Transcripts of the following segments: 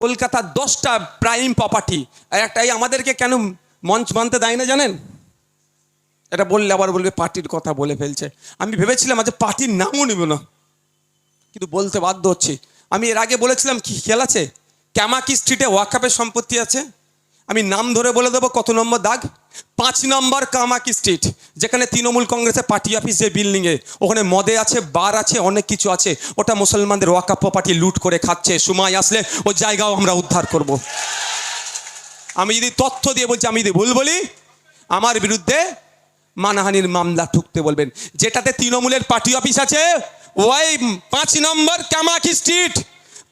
কলকাতার দশটা prime property একটা এই আমাদেরকে কেন মঞ্চ মানতে দেয় না জানেন? এটা বললে আবার বলবে, পার্টির কথা বলে ফেলছে। আমি ভেবেছিলাম আজ পার্টির নামও নেব না। কিন্তু বলতে বাধ্য হচ্ছি। আমি এর আগে বলেছিলাম, কি খেয়াল আছে? ক্যামাকি স্ট্রিটে ওয়াকাপের সম্পত্তি আছে। আমি নাম ধরে বলে দেবো, কত নম্বর দাগ? পাঁচ নম্বর কামাকি স্ট্রিট যেখানে তৃণমূল কংগ্রেসের পার্টি অফিস যে বিল্ডিংয়ে ওখানে মদে আছে বার আছে, অনেক কিছু আছে। ওটা মুসলমানদের ওয়াকাপ পার্টি লুট করে খাচ্ছে। সময় আসলে ও জায়গাও আমরা উদ্ধার করব। আমি যদি তথ্য দিয়ে বলছি, আমি যদি ভুল বলি, আমার বিরুদ্ধে মানহানির মামলা ঠুকতে বলবেন। যেটাতে তৃণমূলের পার্টি অফিস আছে, ওই পাঁচ নম্বর ক্যামাকি স্ট্রিট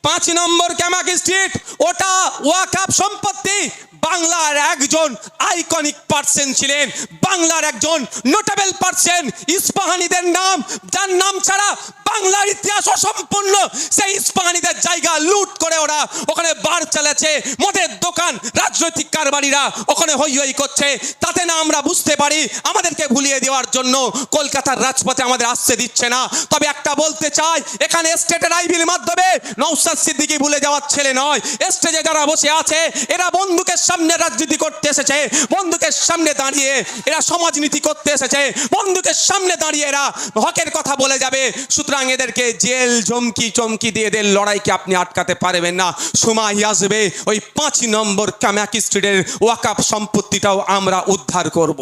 পাঁচ নম্বর ক্যামাকি স্ট্রিট ওটা ওয়াকাপ সম্পত্তি বাংলার একজন আইকনিক পার্সন ছিলেন, বাংলার একজন নোটেবল পার্সন ইস্পাহানিদের নাম, যার নাম ছাড়া বাংলার ইতিহাস অসম্পূর্ণ। সেই ইস্পাহানিদের জায়গা লুট করে ওরা ওখানে বার চালাচ্ছে। মদের দোকান, রাজনৈতিক কারবারিরা ওখানে হই হই করছে। তাতে না আমরা বুঝতে পারি আমাদেরকে ভুলিয়ে দেওয়ার জন্য কলকাতার রাজপথে আমাদের আসতে দিচ্ছে না। তবে একটা বলতে চাই, এখানে স্টেটের আইবির মাধ্যমে নৌসাদ সিদ্দিকি ভুলে যাওয়ার ছেলে নয়। স্টেজে যারা বসে আছে, এরা বন্দুকের সামনে রাজনীতি করতে এসেছে বন্দুকের সামনে দাঁড়িয়ে এরা সমাজনীতি করতে এসেছে বন্দুকের সামনে দাঁড়িয়ে এরা হকের কথা বলে যাবে। সুতরাং এদেরকে জেল জমকি চমকি দিয়ে এদের লড়াইকে আপনি আটকাতে পারবেন না। সময় আসবে, ওই পাঁচ নম্বর কামাকি স্ট্রিটের ওয়াকাপ সম্পত্তিটাও আমরা উদ্ধার করব।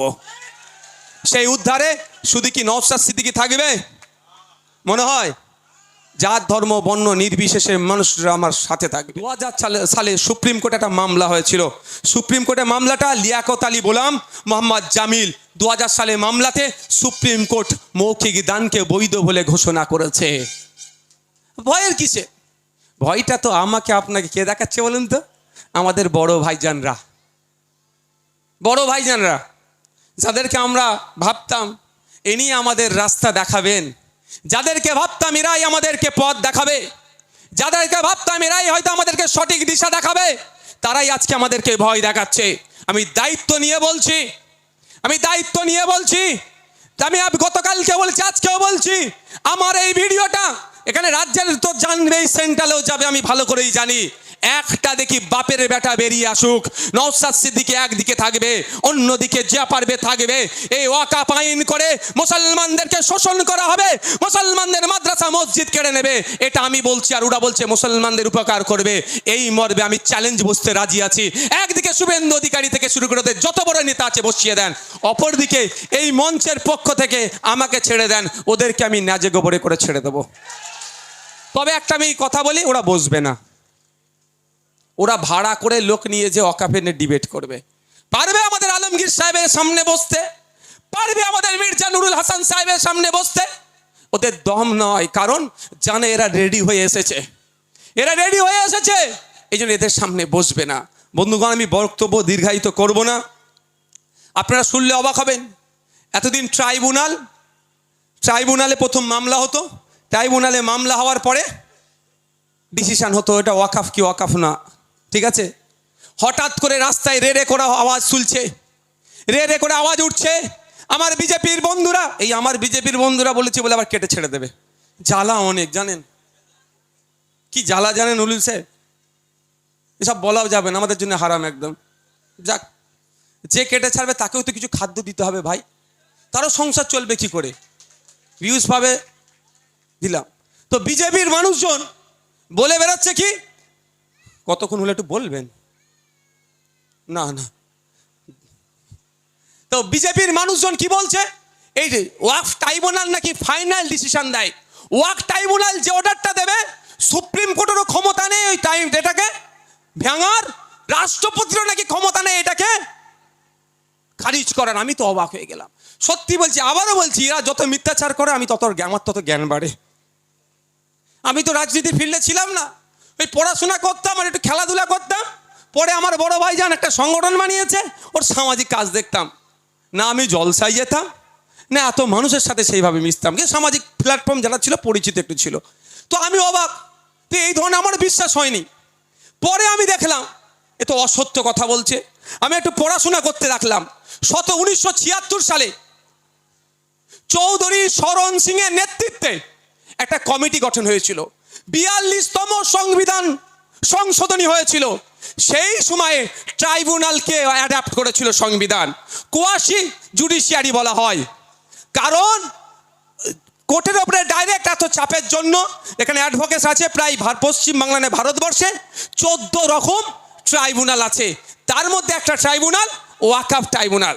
সেই উদ্ধারে শুধু কি নওসাদ সিদ্দিকি থাকবে? মনে হয়? জাত, ধর্ম, বর্ণ নির্বিশেষে মানুষরা আমার সাথে থাকবে। দু হাজার সালে সুপ্রিম কোর্টে একটা মামলা হয়েছিল। সুপ্রিম কোর্টে মামলাটা লিয়াকত আলী গোলাম মোহাম্মদ জামিল। দু হাজার সালে মামলাতে সুপ্রিম কোর্ট মৌখিক দানকে বৈধ বলে ঘোষণা করেছে। ভয়ের কিসে? ভয়টা তো আমাকে আপনাকে কে দেখাচ্ছে বলুন তো? আমাদের বড় ভাইজানরা। বড় ভাইজানরা, যাদেরকে আমরা ভাবতাম এনি আমাদের রাস্তা দেখাবেন। যাদেরকে ভাবতাম এরাই আমাদেরকে পথ দেখাবে, যাদেরকে ভাবতাম এরাই হয়তো আমাদেরকে সঠিক দিশা দেখাবে, তারাই আজকে আমাদেরকে ভয় দেখাচ্ছে। আমি দায়িত্ব নিয়ে বলছি, আমি দায়িত্ব নিয়ে বলছি, আমি গতকালকে বলছি, আজকেও বলছি, আমার এই ভিডিওটা এখানে রাজ্যের তো জানবে সেন্ট্রালেও যাবে, আমি ভালো করেই জানি। একটা দেখি বাপের বেটা বেরিয়ে আসুক। নওসাদ সিদ্দিকি একদিকে থাকবে, অন্যদিকে যা পারবে থাকবে। এই ওয়াকাপ আইন করে মুসলমানদেরকে শোষণ করা হবে, মুসলমানদের মাদ্রাসা মসজিদ কেড়ে নেবে। এটা আমি বলছি আর ওরা বলছে মুসলমানদের উপকার করবে। এই মর্বে আমি চ্যালেঞ্জ বসতে রাজি আছি। একদিকে শুভেন্দু অধিকারী থেকে শুরু করে যত বড় নেতা আছে বসিয়ে দেন। অপরদিকে এই মঞ্চের পক্ষ থেকে আমাকে ছেড়ে দেন। ওদেরকে আমি ন্যাজে গোবরে করে ছেড়ে দেবো। তবে একটা আমি কথা বলি, ওরা বসবে না। ওরা ভাড়া করে লোক নিয়ে যে অকাপে ডিবেট করবে। পারবে আমাদের আলমগীর সাহেবের সামনে বসতে? পারবে আমাদের মির্জা নুরুল হাসান সাহেবের সামনে বসতে? ওদের দম নয়, কারণ জানে এরা রেডি হয়ে এসেছে। এরা রেডি হয়ে এসেছে। এই জন্য এদের সামনে বসবে না। বন্ধুগণ, আমি বক্তব্য দীর্ঘায়িত করব না। আপনারা শুনলে অবাক হবেন। এতদিন ট্রাইব্যুনাল, ট্রাইব্যুনালে প্রথম মামলা হতো। ট্রাইব্যুনালে মামলা হওয়ার পরে ডিসিশন হতো, এটা ওয়াকাফ কি ওয়াকাফ না। ঠিক আছে? হঠাৎ করে রাস্তায় রে রে করে আওয়াজ শুনছে। রে রে করে আওয়াজ উঠছে। আমার বিজেপির বন্ধুরা, এই আমার বিজেপির বন্ধুরা বলেছে বলে আবার কেটে ছেড়ে দেবে। জ্বালা অনেক, জানেন? কি জ্বালা জানেন উলুল স্যার এসব বলাও যাবে না, আমাদের জন্য হারাম একদম। যাক, যে কেটে ছাড়বে তাকেও তো কিছু খাদ্য দিতে হবে ভাই। তারও সংসার চলবে কি করে? ভিউজ পাবে, দিলাম। তো বিজেপির মানুষজন বলে বেড়াচ্ছে কি? কতক্ষণ হলে একটু বলবেন? না না। তো বিজেপির মানুষজন কি বলছে? এই যে ওয়াক ট্রাইব্যুনাল নাকি ফাইনাল ডিসিশন দেয়? ওয়াক ট্রাইব্যুনাল যে অর্ডারটা দেবে, সুপ্রিম কোর্টেরও ক্ষমতা নেই ওই টাইম এটাকে? ভেঙার? রাষ্ট্রপতিরও নাকি ক্ষমতা নেই এটাকে? খারিজ করার, আমি তো অবাক হয়ে গেলাম। সত্যি বলছি, আবারও বলছি, এরা যত মিথ্যাচার করে, আমি তত আমার তত জ্ঞান বাড়ে। আমি তো রাজনীতির ফিল্ডে ছিলাম না। ওই পড়াশোনা করতাম আর একটু খেলাধুলা করতাম। পরে আমার বড় ভাই যান একটা সংগঠন বানিয়েছে, ওর সামাজিক কাজ দেখতাম। না আমি জলসায় যেতাম, না এত মানুষের সাথে সেইভাবে মিশতাম। কিন্তু সামাজিক প্ল্যাটফর্ম যারা ছিল, পরিচিত একটু ছিল। তো আমি অবাক তো এই ধরনের আমার বিশ্বাস হয়নি। পরে আমি দেখলাম, এ তো অসত্য কথা বলছে। আমি একটু পড়াশোনা করতে রাখলাম। শত উনিশশো ছিয়াত্তর সালে চৌধুরী শরণ সিংয়ের নেতৃত্বে একটা কমিটি গঠন হয়েছিল। বিয়াল্লিশতম সংবিধান সংশোধনী হয়েছিল। সেই সময়ে ট্রাইব্যুনালকে অ্যাডাপ্ট করেছিল সংবিধান। কোয়াশি জুডিশিয়ারি বলা হয়। কারণ, কোর্টের ওপরে ডাইরেক্ট এত চাপের জন্য এখানে অ্যাডভোকেটস আছে, প্রায় পশ্চিমবাংলা নয় ভারতবর্ষে চোদ্দ রকম ট্রাইব্যুনাল আছে। তার মধ্যে একটা ট্রাইব্যুনাল, ওয়াকাফ ট্রাইব্যুনাল।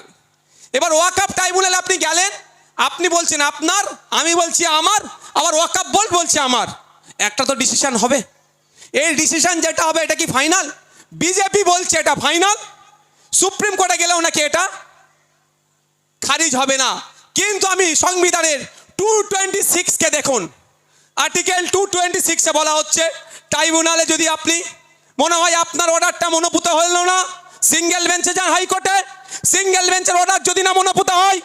এবার ওয়াকাফ ট্রাইব্যুনাল আপনি গেলেন, আপনি বলছেন আপনার, আমি বলছি আমার, আবার ওয়াকাফ বোর্ড বলছে আমার। একটা তো ডিসিশন হবে। এই ডিসিশন যেটা হবে, এটা কি ফাইনাল বিজেপি বলছে এটা ফাইনাল সুপ্রিম কোর্টে গেলেও নাকি এটা খারিজ হবে না। কিন্তু আমি সংবিধানের টু টোয়েন্টি সিক্সকে দেখুন। আর্টিকেল টু টোয়েন্টি সিক্সে বলা হচ্ছে ট্রাইব্যুনালে যদি আপনি, মনে হয় আপনার অর্ডারটা মনোভূত হলো না সিঙ্গেল বেঞ্চে যান হাইকোর্টে। সিঙ্গেল বেঞ্চের অর্ডার যদি না মনোভূত হয়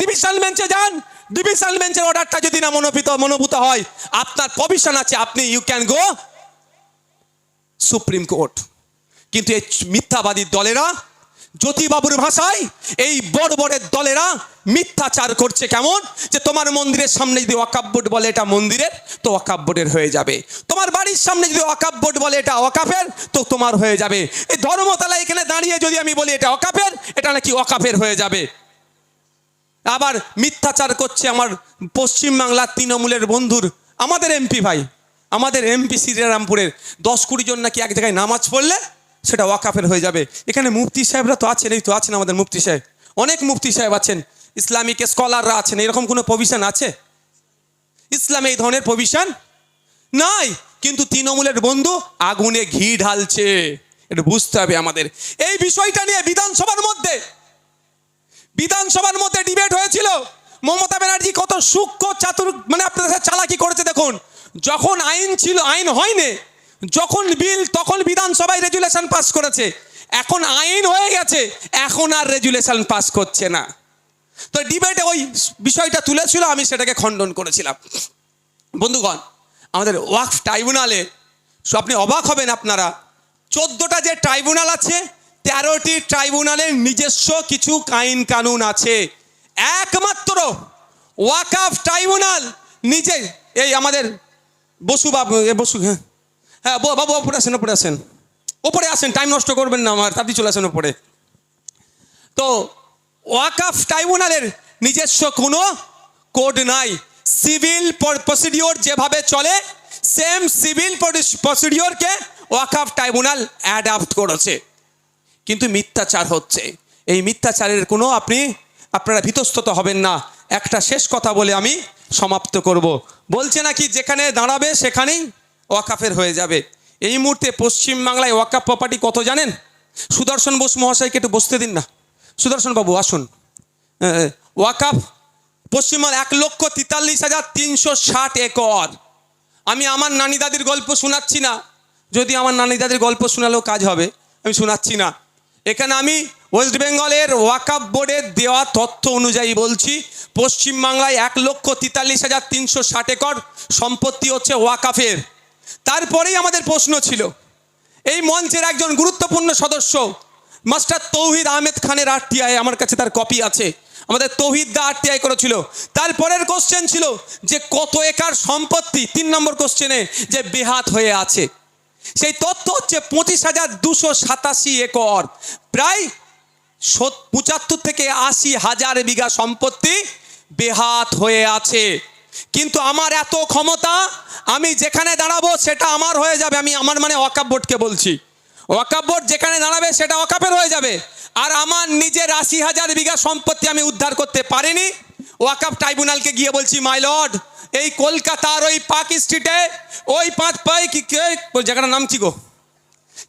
ডিভিশনাল বেঞ্চে যান ডিভিশনাল বেঞ্চের অর্ডারটা যদি না মনোভূত মনোভূত হয়, আপনার প্রভিশন আছে, আপনি you can go supreme court কিন্তু এই মিথ্যাবাদী দলেরা, জ্যোতিবাবুর ভাষায় এই বড় বড়ের দলেরা মিথ্যাচার করছে কেমন? যে তোমার মন্দিরের সামনে যদি ওয়াকাব বোর্ড বলে এটা মন্দিরের, তো ওয়াকাব বোর্ডের হয়ে যাবে। তোমার বাড়ির সামনে যদি ওয়াকাব বোর্ড বলে এটা ওয়াকাফের, তো তোমার হয়ে যাবে। এই ধর্মতলা এখানে দাঁড়িয়ে যদি আমি বলি এটা ওয়াকাফের, এটা নাকি ওয়াকাফের হয়ে যাবে। আবার মিথ্যাচার করছে আমার পশ্চিমবাংলার তৃণমূলের বন্ধুর, আমাদের এমপি ভাই, আমাদের এমপি শ্রীরামপুরের দশ কুড়ি জন নাকি এক জায়গায় নামাজ পড়লে সেটা ওয়াকাফের হয়ে যাবে। এখানে মুফতি সাহেবরা তো আছেন, এই তো আছেন আমাদের মুফতি সাহেব। অনেক মুফতি সাহেব আছেন, ইসলামিক স্কলাররা আছেন, এরকম কোনো প্রভিশন আছে? ইসলামে এই ধরনের প্রভিশন নাই। কিন্তু তৃণমূলের বন্ধু আগুনে ঘি ঢালছে। এটা বুঝতে হবে আমাদের। এই বিষয়টা নিয়ে বিধানসভার মধ্যে বিধানসভার মধ্যে ডিবেট হয়েছিল, মমতা ব্যানার্জি কত সূক্ষ্ম চাতুর মানে আপনাদের সাথে চালাকি করেছে দেখুন। যখন আইন ছিল, আইন হয়নি, যখন বিল, তখন বিধানসভায় রেজুলেশন পাস করেছে। এখন আইন হয়ে গেছে, এখন আর রেজুলেশন পাস করছে না। তো ডিবেটে ওই বিষয়টা তুলেছিল, আমি সেটাকে খণ্ডন করেছিলাম। বন্ধুগণ, আমাদের ওয়াকফ ট্রাইব্যুনালে আপনি অবাক হবেন আপনারা, চোদ্দোটা যে ট্রাইব্যুনাল আছে, তেরোটি ট্রাইব্যুনালের নিজস্ব কিছু আইন কানুন আছে। একমাত্র ওয়াকফ ট্রাইব্যুনাল নিজে, এই আমাদের বসু বাবু বসু হ্যাঁ হ্যাঁ বাবু ওপরে আসেন ওপরে আসেন ওপরে আসেন টাইম নষ্ট করবেন না আমার, তাড়াতাড়ি চলে আসেন ওপরে। তো ওয়াকাফ ট্রাইব্যুনালের নিজস্ব কোনো কোড নাই। সিভিল প্রসিডিওর যেভাবে চলে, সেম সিভিল প্রসিডিওরকে ওয়াকাফ ট্রাইব্যুনাল অ্যাডাপ্ট করেছে। কিন্তু মিথ্যাচার হচ্ছে। এই মিথ্যাচারের কোনো আপনি আপনারা ভীতস্তত হবেন না। একটা শেষ কথা বলে আমি সমাপ্ত করব। বলছে নাকি, যেখানে দাঁড়াবে সেখানেই ওয়াকাফের হয়ে যাবে। এই মুহূর্তে পশ্চিমবাংলায় ওয়াকাফ প্রপার্টি কত জানেন? সুদর্শন বোস মহাশয়কে একটু বসতে দিন না। সুদর্শন বাবু, আসুন। ওয়াকাফ পশ্চিমবঙ্গ এক লক্ষ তেতাল্লিশ হাজার তিনশো ষাট একর। আমি আমার নানি দাদির গল্প শোনাচ্ছি না। যদি আমার নানি দাদির গল্প শোনালেও কাজ হবে, আমি শোনাচ্ছি না। এখানে আমি ওয়েস্ট বেঙ্গলের ওয়াকাফ বোর্ডের দেওয়া তথ্য অনুযায়ী বলছি পশ্চিমবাংলায় এক লক্ষ তেতাল্লিশ হাজার তিনশো ষাট একর সম্পত্তি হচ্ছে ওয়াকাফের। তারপরেই আমাদের প্রশ্ন ছিল, এই মঞ্চের একজন গুরুত্বপূর্ণ সদস্য, মাস্টার তৌহিদ আহমেদ খানের আরটিআই আমার কাছে তার কপি আছে। আমাদের তৌহিদ দা আরটিআই করেছিল। তারপরের কোশ্চেন ছিল যে কত একর সম্পত্তি, তিন নম্বর কোশ্চেনে যে বেহাত হয়ে আছে। সেই তথ্য হচ্ছে পঁচিশ হাজার দুশো সাতাশি একর। প্রায় পঁচাত্তর থেকে আশি হাজার বিঘা সম্পত্তি বেহাত হয়ে আছে। কিন্তু আমার এত ক্ষমতা, আমি যেখানে দাঁড়াবো সেটা আমার হয়ে যাবে, আমি আমার মানে ওয়াকাব বোর্ডকে বলছি। ওয়াকাব বোর্ড যেখানে দাঁড়াবে সেটা ওয়াকাপের হয়ে যাবে। আর আমার নিজের আশি হাজার বিঘা সম্পত্তি আমি উদ্ধার করতে পারিনি। ওয়াকাপ ট্রাইব্যুনালকে গিয়ে বলছি, মাই লর্ড, এই কলকাতার ওই পার্ক স্ট্রিটে ওই পাঁচ পাই কি জায়গাটার নাম কি গো?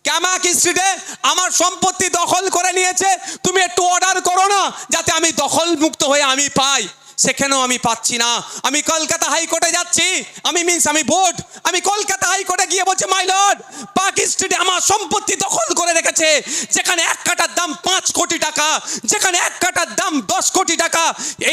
ক্যামাক স্ট্রিটে আমার সম্পত্তি দখল করে নিয়েছে। তুমি একটু অর্ডার করো না, যাতে আমি দখল মুক্ত হয়ে আমি পাই। সেখানেও আমি পাচ্ছি না। আমি কলকাতা হাইকোর্টে যাচ্ছি। আমি মিন্স আমি বোর্ড আমি কলকাতা হাইকোর্টে গিয়ে বলছি মাই লর্ড পার্ক স্ট্রিটে আমার সম্পত্তি দখল করে রেখেছে। যেখানে এক কাটার দাম পাঁচ কোটি টাকা, যেখানে এক কাটার দাম দশ কোটি টাকা,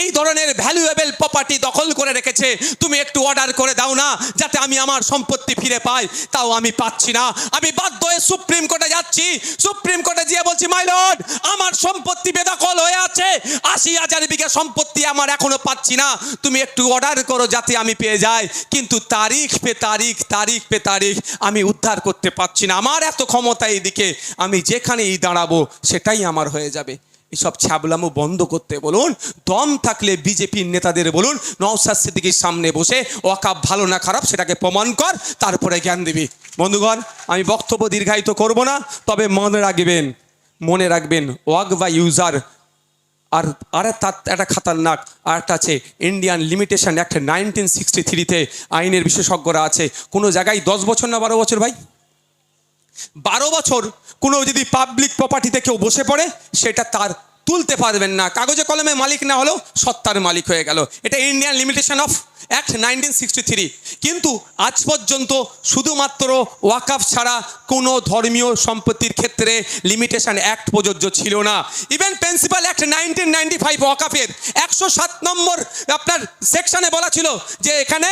এই ধরনের ভ্যালুয়েবল প্রপার্টি দখল করে রেখেছে। তুমি একটু অর্ডার করে দাও না, যাতে আমি আমার সম্পত্তি ফিরে পাই। তাও আমি পাচ্ছি না। আমি বাধ্য হয়ে সুপ্রিম কোর্টে যাচ্ছি। সুপ্রিম কোর্টে গিয়ে বলছি মাই লর্ড আমার সম্পত্তি বেদখল হয়ে আছে। আশি হাজার বিঘা সম্পত্তি আমার এখনও পাচ্ছি না। তুমি একটু অর্ডার করো যাতে আমি পেয়ে যাই। কিন্তু তারিখ পে তারিখ তারিখ তারিখ পে তারিখ আমি উদ্ধার করতে পারছি না। আমার এত ক্ষমতা এইদিকে আমি যেখানেই দাঁড়াবো সেটাই আমার হয়ে যাবে। এসব ছ্যাবলামো বন্ধ করতে বলুন, দম থাকলে বিজেপির নেতাদের বলুন নওসাদ সিদ্দিকির সামনে বসে ওয়াকাব ভালো না খারাপ সেটাকে প্রমাণ কর, তারপরে জ্ঞান দিবি। বন্ধুগণ, আমি বক্তব্য দীর্ঘায়িত করব না, তবে মনে রাখবেন মনে রাখবেন ওয়াক বা ইউজার আর আর তার একটা খাতারনাক, আর একটা আছে Indian limitation act nineteen sixty থ্রিতে আইনের বিশেষজ্ঞরা আছে। কোনো জায়গায় দশ বছর না বারো বছর ভাই? বারো বছর কোনো যদি পাবলিক প্রপার্টিতে কেউ বসে পড়ে, সেটা তার তুলতে পারবেন না। কাগজে কলমে মালিক না হলেও সত্তার মালিক হয়ে গেল। এটা Indian limitation of act nineteen sixty three. কিন্তু আজ পর্যন্ত শুধুমাত্র ওয়াকাফ ছাড়া কোনো ধর্মীয় সম্পত্তির ক্ষেত্রে লিমিটেশন অ্যাক্ট প্রযোজ্য ছিল না। Even principal act nineteen ninety five ওয়াকাফের একশো সাত নম্বর আপনার সেকশনে বলা ছিল যে এখানে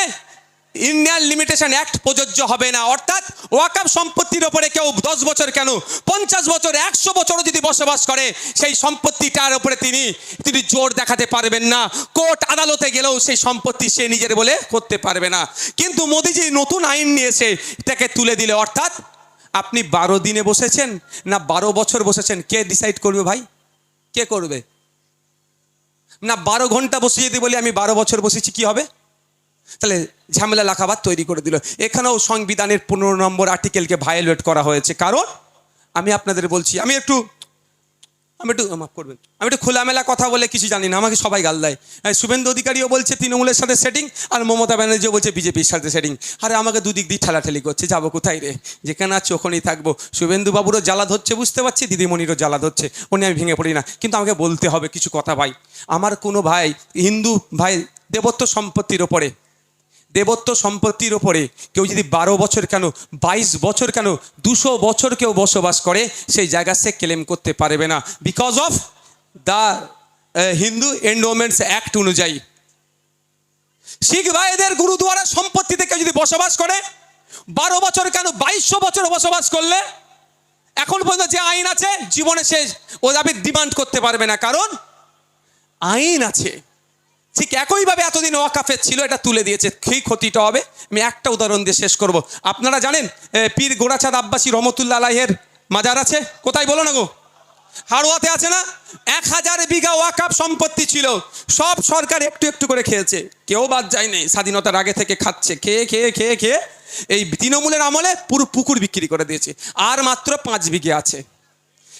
ইন্ডিয়ান লিমিটেশন অ্যাক্ট প্রযোজ্য হবে না। অর্থাৎ ওয়াকাব সম্পত্তির ওপরে কেউ দশ বছর কেন? পঞ্চাশ বছর, একশো বছরও যদি বসবাস করে, সেই সম্পত্তিটার ওপরে তিনি তিনি জোর দেখাতে পারবেন না। কোর্ট আদালতে গেলেও সেই সম্পত্তি সে নিজের বলে করতে পারবে না। কিন্তু মোদিজি নতুন আইন নিয়েছে তাকে তুলে দিলে অর্থাৎ আপনি বারো দিনে বসেছেন না বারো বছর বসেছেন? কে ডিসাইড করবে ভাই? কে করবে? না বারো ঘণ্টা বসে যদি বলি আমি বারো বছর বসেছি, কি হবে? তাহলে ঝামেলা লাখাবাদ তৈরি করে দিল। এখানেও সংবিধানের পনেরো নম্বর আর্টিকেলকে ভায়োলেট করা হয়েছে। কারণ আমি আপনাদের বলছি আমি একটু আমি একটু মাফ করবেন আমি একটু খোলামেলা কথা বলে কিছু জানি না আমাকে সবাই গাল দেয়। হ্যাঁ, শুভেন্দু অধিকারীও বলছে তৃণমূলের সাথে সেটিং আর মমতা ব্যানার্জিও বলছে বিজেপির সাথে সেটিং আরে আমাকে দুদিক দিয়ে ঠেলাঠেলি করছে যাব কোথায় রে? যেখানে আছি ওখানেই থাকব। শুভেন্দুবাবুরও জ্বালা ধরছে বুঝতে পারছি দিদিমণিরও জ্বালা ধরছে উনি আমি ভেঙে পড়ি না। কিন্তু আমাকে বলতে হবে কিছু কথা ভাই। আমার কোনো ভাই হিন্দু ভাই দেবত্ব সম্পত্তির ওপরে দেবত্ব সম্পত্তির ওপরে কেউ যদি বারো বছর কেন, বাইশ বছর কেন, দুশো বছর কেউ বসবাস করে, সেই জায়গা সে ক্লেম করতে পারবে না। Because of the Hindu endowments act অনুযায়ী। শিখ ভাইদের গুরুদুয়ারা সম্পত্তিতে কেউ যদি বসবাস করে, বারো বছর কেন বাইশশো বছর বসবাস করলে, এখন পর্যন্ত যে আইন আছে, জীবনে সে ও দাবি ডিমান্ড করতে পারবে না। কারণ, আইন আছে। ঠিক একইভাবে এতদিন ওয়াকাফের ছিল, এটা তুলে দিয়েছে। সেই ক্ষতিটা হবে? আমি একটা উদাহরণ দিয়ে শেষ করব। আপনারা জানেন পীর গোড়াচাঁদ আব্বাসী রহমতুল্লা আলাহের মাজার আছে? কোথায় বলো না গো? হাড়োয়াতে আছে না? এক হাজার বিঘা ওয়াকাপ সম্পত্তি ছিল। সব সরকার একটু একটু করে খেয়েছে। কেউ বাদ যায়নি স্বাধীনতার আগে থেকে খাচ্ছে। খেয়ে খেয়ে খেয়ে খেয়ে এই তৃণমূলের আমলে পুরো পুকুর বিক্রি করে দিয়েছে। আর মাত্র পাঁচ বিঘে আছে।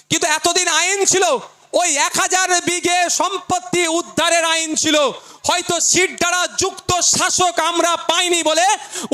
কিন্তু এতদিন আইন ছিল ওই এক হাজার বিঘে সম্পত্তি উদ্ধারের আইন ছিল। হয়তো সিট দ্বারা যুক্ত শাসক আমরা পাইনি বলে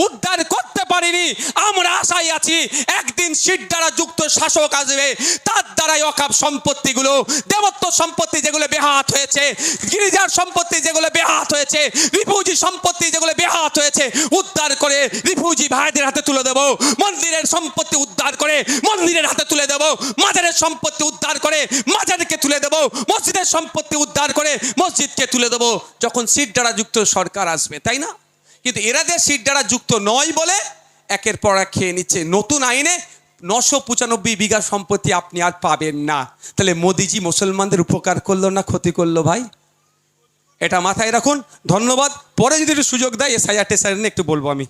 উদ্ধার করতে পারিনি। আমরা আশায় আছি একদিন সিট দ্বারা যুক্ত শাসক আসবে। তার দ্বারাই অকাপ সম্পত্তিগুলো, দেবত্ব সম্পত্তি যেগুলো বেহাত হয়েছে, গিরিজার সম্পত্তি যেগুলো বেহাত হয়েছে, রিফিউজি সম্পত্তি যেগুলো বেহাত হয়েছে, উদ্ধার করে রিফিউজি ভাইদের হাতে তুলে দেবো। মন্দিরের সম্পত্তি উদ্ধার করে মন্দিরের হাতে তুলে দেবো। মাজারের সম্পত্তি উদ্ধার করে মাজারকে তুলে দেবো। মসজিদের সম্পত্তি উদ্ধার করে মসজিদকে তুলে দেবো। যখন সিট দ্বারা যুক্ত সরকার আসবে, তাই না? কিন্তু এরা যে সিট দ্বারা যুক্ত নয় বলে একের পর এক খেয়ে নিচ্ছে। নতুন আইনে নশো পঁচানব্বই বিঘা সম্পত্তি আপনি আর পাবেন না। তাহলে মোদিজি মুসলমানদের উপকার করল না ক্ষতি করল ভাই? এটা মাথায় রাখুন। ধন্যবাদ। পরে যদি একটু সুযোগ দেয়, এসআইআর টেসাইআর নিয়ে একটু বলব আমি।